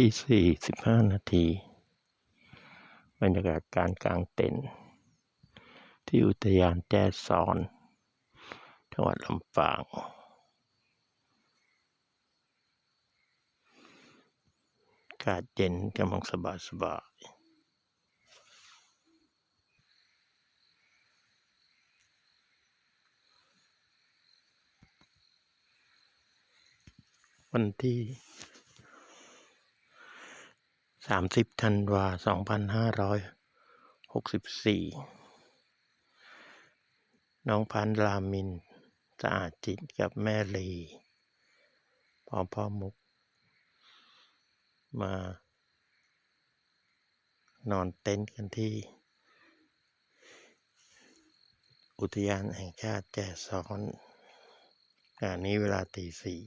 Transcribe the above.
ที่ 45 นาที บรรยากาศการกลางเต็นท์ที่อุทยานแจ้ซอน จังหวัดลำปาง อากาศเย็นกำลังสบายสบายวันที่ 30ธันวา2564น้องพันธุ์รามินสะอาดจิตกับแม่ลีพร้อมพ่อมุก มานอนเต็นท์กันที่ อุทยานแห่งชาติแจ้ซ้อนขณะนี้เวลาตีสี่